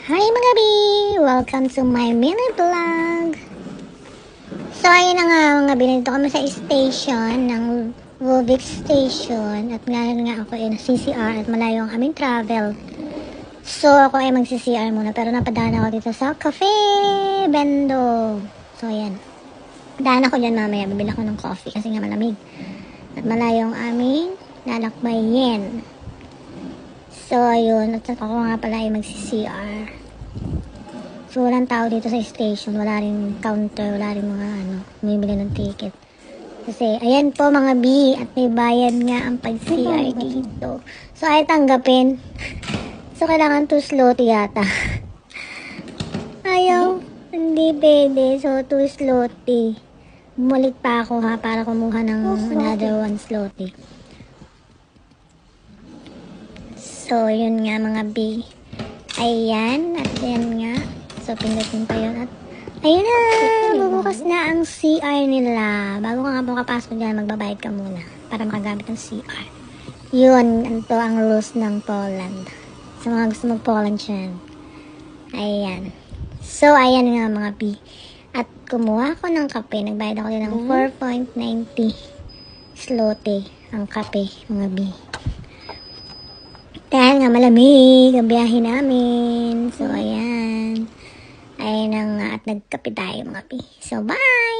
Hi mga bi! Welcome to my mini vlog! So ayun na nga mga bi, nandito kami sa station ng Rubik Station at ngayon nga ako ay CCR at malayo ang aming travel. So ako ay mag-CCR muna pero napadaan ako dito sa Cafe Bendo. So ayan. Daan ako dyan mamaya, bibili ako ng coffee kasi nga malamig. At malayo ang aming lalakbayin. So, ayun. At saka ako nga pala ay mag-CR. So, walang tao dito sa station. Wala rin counter. Wala rin mga ano, bumibili ng ticket. Kasi, ayan po mga B. At may bayad nga ang pag-CR dito. So, ay tanggapin. So, kailangan to slot yata. Ayaw. Hindi pwede. So, to slotty. Bumalik pa ako ha para kumuha ng another one slotty. So, yun nga mga B. Ayan. At yan nga. So, pindutin pa yun. At, ayun na. Bubukas na ang CR nila. Bago ka nga pumapasok dyan, magbabayad ka muna. Para makagamit ng CR. Yun. Ito ang rules ng Poland. Sa mga gusto mag-Poland dyan. Ayan. So, ayan nga mga B. At kumuha ako ng kape. Nagbayad ako din ng 4.90 slote ang kape, mga B. Dahil nga malamig ang biyahe namin. So, ayan. Ayan na nga at nagkape tayo mga pi. So, bye!